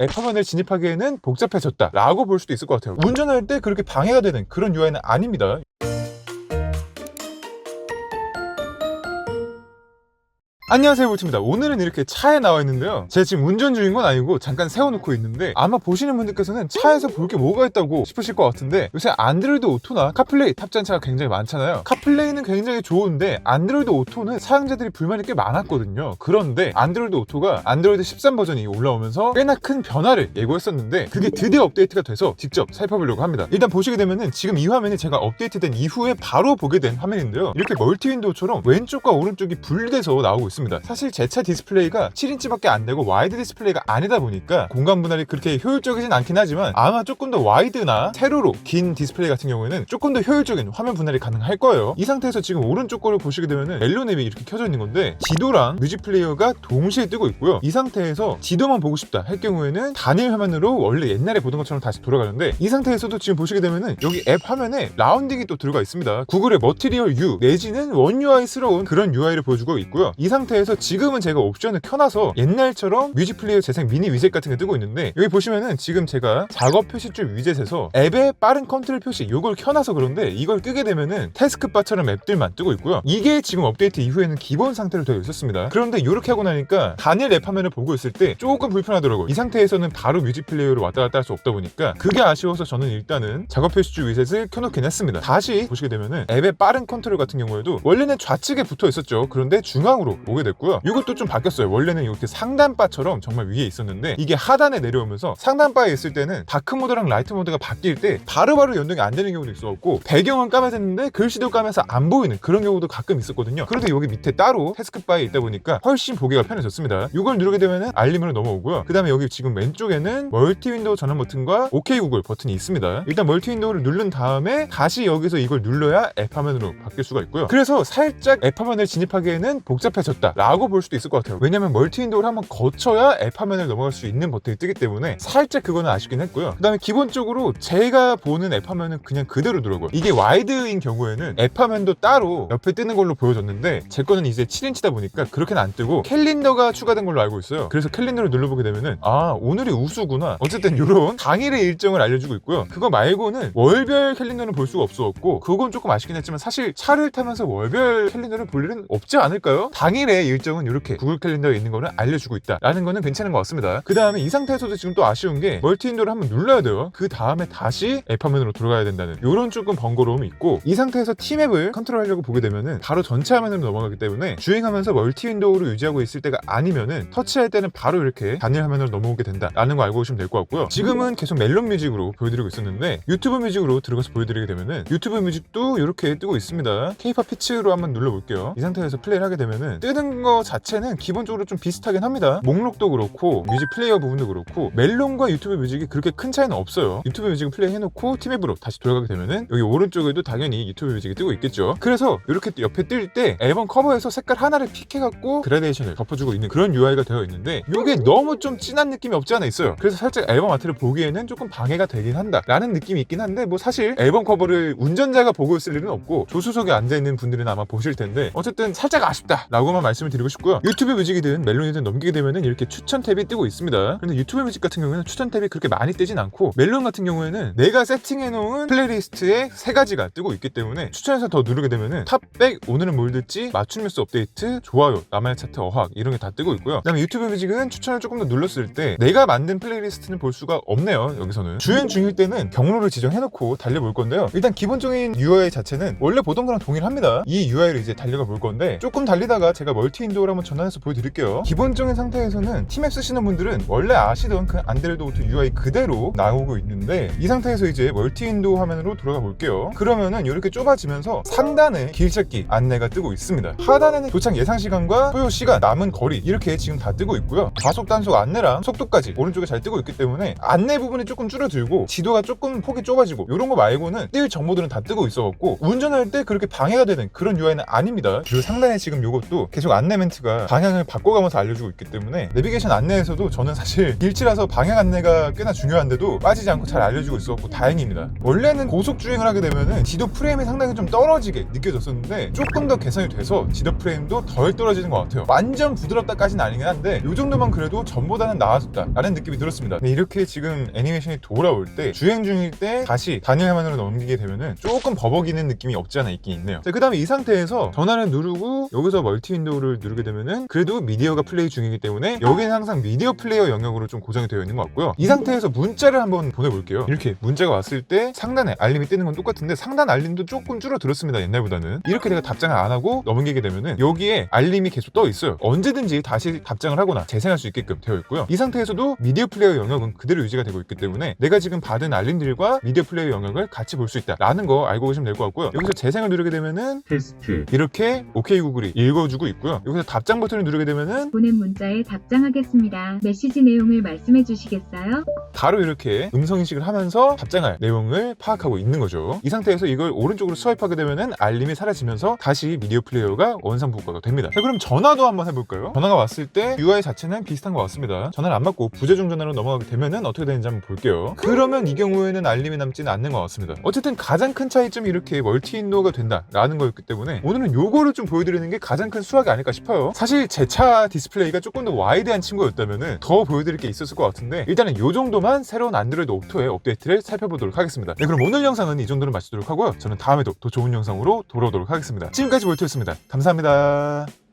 앱 화면을 진입하기에는 복잡해졌다 라고 볼 수도 있을 것 같아요. 운전할 때 그렇게 방해가 되는 그런 UI는 아닙니다 안녕하세요 볼트입니다. 오늘은 이렇게 차에 나와 있는데요. 제가 지금 운전 중인 건 아니고 잠깐 세워놓고 있는데 아마 보시는 분들께서는 차에서 볼 게 뭐가 있다고 싶으실 것 같은데 요새 안드로이드 오토나 카플레이 탑재한 차가 굉장히 많잖아요. 카플레이는 굉장히 좋은데 안드로이드 오토는 사용자들이 불만이 꽤 많았거든요. 그런데 안드로이드 오토가 안드로이드 13 버전이 올라오면서 꽤나 큰 변화를 예고했었는데 그게 드디어 업데이트가 돼서 직접 살펴보려고 합니다. 일단 보시게 되면은 지금 이 화면이 제가 업데이트된 이후에 바로 보게 된 화면인데요. 이렇게 멀티 윈도우처럼 왼쪽과 오른쪽이 분리돼서 나오고 있 습니다. 사실 제 차 디스플레이가 7인치밖에 안 되고 와이드 디스플레이가 아니다 보니까 공간 분할이 그렇게 효율적이진 않긴 하지만 아마 조금 더 와이드나 세로로 긴 디스플레이 같은 경우에는 조금 더 효율적인 화면 분할이 가능할 거예요. 이 상태에서 지금 오른쪽 거를 보시게 되면은 멜로냅이 이렇게 켜져 있는 건데 지도랑 뮤직 플레이어가 동시에 뜨고 있고요. 이 상태에서 지도만 보고 싶다 할 경우에는 단일 화면으로 원래 옛날에 보던 것처럼 다시 돌아가는데 이 상태에서도 지금 보시게 되면은 여기 앱 화면에 라운딩이 또 들어가 있습니다. 구글의 머티리얼 U 내지는 원 UI스러운 그런 UI를 보여주고 있고요. 이 상태 에서 지금은 제가 옵션을 켜놔서 옛날처럼 뮤직 플레이어 재생 미니 위젯 같은 게 뜨고 있는데 여기 보시면은 지금 제가 작업 표시줄 위젯에서 앱의 빠른 컨트롤 표시 이걸 켜놔서 그런데 이걸 끄게 되면은 태스크바처럼 앱들만 뜨고 있고요. 이게 지금 업데이트 이후에는 기본 상태로 되어 있었습니다. 그런데 이렇게 하고 나니까 단일 앱 화면을 보고 있을 때 조금 불편하더라고요. 이 상태에서는 바로 뮤직 플레이어로 왔다 갔다 할 수 없다 보니까 그게 아쉬워서 저는 일단은 작업 표시줄 위젯을 켜놓긴 했습니다. 다시 보시게 되면은 앱의 빠른 컨트롤 같은 경우에도 원래는 좌측에 붙어 있었죠. 그런데 중앙으로 오게 됐고요. 이것도 좀 바뀌었어요. 원래는 이렇게 상단바처럼 정말 위에 있었는데 이게 하단에 내려오면서 상단바에 있을 때는 다크 모드랑 라이트 모드가 바뀔 때 바로바로 연동이 안 되는 경우도 있었고 배경은 까매졌는데 글씨도 까매서 안 보이는 그런 경우도 가끔 있었거든요. 그런데 여기 밑에 따로 태스크바에 있다 보니까 훨씬 보기가 편해졌습니다. 이걸 누르게 되면은 알림으로 넘어오고요. 그 다음에 여기 지금 왼쪽에는 멀티 윈도우 전원 버튼과 OK 구글 버튼이 있습니다. 일단 멀티 윈도우를 누른 다음에 다시 여기서 이걸 눌러야 앱 화면으로 바뀔 수가 있고요. 그래서 살짝 앱 화면을 진입하기에는 복잡해졌다 라고 볼 수도 있을 것 같아요. 왜냐면 멀티 윈도우를 한번 거쳐야 앱 화면을 넘어갈 수 있는 버튼이 뜨기 때문에 살짝 그거는 아쉽긴 했고요. 그 다음에 기본적으로 제가 보는 앱 화면은 그냥 그대로더라고요. 이게 와이드인 경우에는 앱 화면도 따로 옆에 뜨는 걸로 보여줬는데 제 거는 이제 7인치다 보니까 그렇게는 안 뜨고 캘린더가 추가된 걸로 알고 있어요. 그래서 캘린더를 눌러보게 되면은 아 오늘이 우수구나. 어쨌든 이런 당일의 일정을 알려주고 있고요. 그거 말고는 월별 캘린더는 볼 수가 없었고 그건 조금 아쉽긴 했지만 사실 차를 타면서 월별 캘린더를 볼 일은 없지 않을까요? 당일 의 일정은 이렇게 구글 캘린더에 있는 거를 알려주고 있다라는 거는 괜찮은 것 같습니다. 그 다음에 이 상태에서도 지금 또 아쉬운 게 멀티 윈도를 한번 눌러야 돼요. 그 다음에 다시 앱 화면으로 돌아가야 된다는 이런 조금 번거로움이 있고 이 상태에서 티맵을 컨트롤하려고 보게 되면은 바로 전체 화면으로 넘어가기 때문에 주행하면서 멀티 윈도우로 유지하고 있을 때가 아니면은 터치할 때는 바로 이렇게 단일 화면으로 넘어오게 된다라는 거 알고 오시면 될 것 같고요. 지금은 계속 멜론 뮤직으로 보여드리고 있었는데 유튜브 뮤직으로 들어가서 보여드리게 되면은 유튜브 뮤직도 이렇게 뜨고 있습니다. 케이팝 피치로 한번 눌러볼게요. 이 상태에서 플레이를 하게 되면은 뜨는 거 자체는 기본적으로 좀 비슷하긴 합니다. 목록도 그렇고 뮤직 플레이어 부분도 그렇고 멜론과 유튜브 뮤직이 그렇게 큰 차이는 없어요. 유튜브 뮤직을 플레이 해놓고 팀앱으로 다시 돌아가게 되면은 여기 오른쪽에도 당연히 유튜브 뮤직이 뜨고 있겠죠. 그래서 이렇게 옆에 뜰 때 앨범 커버에서 색깔 하나를 픽해갖고 그라데이션을 덮어주고 있는 그런 UI가 되어 있는데 이게 너무 좀 진한 느낌이 없지 않아 있어요. 그래서 살짝 앨범 아트를 보기에는 조금 방해가 되긴 한다 라는 느낌이 있긴 한데 뭐 사실 앨범 커버를 운전자가 보고 있을 일은 없고 조수석에 앉아있는 분들은 아마 보실 텐데 어쨌든 살짝 아쉽다 라고만 말씀을 드리고 싶고요. 유튜브 뮤직이든 멜론이든 넘기게 되면은 이렇게 추천 탭이 뜨고 있습니다. 근데 유튜브 뮤직 같은 경우에는 추천 탭이 그렇게 많이 뜨진 않고 멜론 같은 경우에는 내가 세팅해놓은 플레이리스트에 세 가지가 뜨고 있기 때문에 추천해서 더 누르게 되면은 탑백 오늘은 뭘 듣지? 맞춤 뉴스 업데이트 좋아요 나만의 차트 어학 이런 게 다 뜨고 있고요. 그다음에 유튜브 뮤직은 추천을 조금 더 눌렀을 때 내가 만든 플레이리스트는 볼 수가 없네요 여기서는. 주행 중일 때는 경로를 지정해놓고 달려볼 건데요. 일단 기본적인 UI 자체는 원래 보던 거랑 동일합니다. 이 UI를 이제 달려가 볼 건데 조금 달리다가 제가 멀티 윈도우를 한번 전환해서 보여드릴게요. 기본적인 상태에서는 팀앱 쓰시는 분들은 원래 아시던 그 안드로이드 UI 그대로 나오고 있는데 이 상태에서 이제 멀티 윈도우 화면으로 돌아가 볼게요. 그러면은 이렇게 좁아지면서 상단에 길찾기 안내가 뜨고 있습니다. 하단에는 도착 예상 시간과 소요 시간 남은 거리 이렇게 지금 다 뜨고 있고요. 과속 단속 안내랑 속도까지 오른쪽에 잘 뜨고 있기 때문에 안내 부분이 조금 줄어들고 지도가 조금 폭이 좁아지고 이런 거 말고는 뜰 정보들은 다 뜨고 있어갖고 운전할 때 그렇게 방해가 되는 그런 UI는 아닙니다. 그리고 상단에 지금 이것도 계속 계속 안내 멘트가 방향을 바꿔가면서 알려주고 있기 때문에 내비게이션 안내에서도 저는 사실 길치라서 방향 안내가 꽤나 중요한데도 빠지지 않고 잘 알려주고 있었고 다행입니다. 원래는 고속 주행을 하게 되면은 지도 프레임이 상당히 좀 떨어지게 느껴졌었는데 조금 더 개선이 돼서 지도 프레임도 덜 떨어지는 것 같아요. 완전 부드럽다까지는 아니긴 한데 이 정도만 그래도 전보다는 나아졌다 라는 느낌이 들었습니다. 이렇게 지금 애니메이션이 돌아올 때 주행 중일 때 다시 단일 화면으로 넘기게 되면은 조금 버벅이는 느낌이 없지 않아 있긴 있네요. 그 다음에 이 상태에서 전화를 누르고 여기서 멀티 윈도우 를 누르게 되면은 그래도 미디어가 플레이 중이기 때문에 여기는 항상 미디어 플레이어 영역으로 좀 고정이 되어 있는 것 같고요. 이 상태에서 문자를 한번 보내볼게요. 이렇게 문자가 왔을 때 상단에 알림이 뜨는 건 똑같은데 상단 알림도 조금 줄어들었습니다. 옛날보다는. 이렇게 내가 답장을 안 하고 넘기게 되면은 여기에 알림이 계속 떠 있어요. 언제든지 다시 답장을 하거나 재생할 수 있게끔 되어 있고요. 이 상태에서도 미디어 플레이어 영역은 그대로 유지가 되고 있기 때문에 내가 지금 받은 알림들과 미디어 플레이어 영역을 같이 볼 수 있다라는 거 알고 계시면 될 것 같고요. 여기서 재생을 누르게 되면은 테스트 이렇게 OK 구글이 읽어주고 있고요. 여기서 답장 버튼을 누르게 되면은 보낸 문자에 답장하겠습니다. 메시지 내용을 말씀해 주시겠어요? 바로 이렇게 음성 인식을 하면서 답장할 내용을 파악하고 있는 거죠. 이 상태에서 이걸 오른쪽으로 스와이프하게 되면은 알림이 사라지면서 다시 미디어 플레이어가 원상 복구가 됩니다. 자, 그럼 전화도 한번 해볼까요? 전화가 왔을 때 UI 자체는 비슷한 것 같습니다. 전화를 안 받고 부재중 전화로 넘어가게 되면은 어떻게 되는지 한번 볼게요. 그러면 이 경우에는 알림이 남지는 않는 것 같습니다. 어쨌든 가장 큰 차이점이 이렇게 멀티 윈도우가 된다라는 거였기 때문에 오늘은 요거를 좀 보여드리는 게 가장 큰 수확이 아닐까 싶어요. 사실 제 차 디스플레이가 조금 더 와이드한 친구였다면은 더 보여드릴 게 있었을 것 같은데 일단은 요 정도만 새로운 안드로이드 오토의 업데이트를 살펴보도록 하겠습니다. 네, 그럼 오늘 영상은 이 정도로 마치도록 하고요. 저는 다음에도 더 좋은 영상으로 돌아오도록 하겠습니다. 지금까지 볼트였습니다. 감사합니다.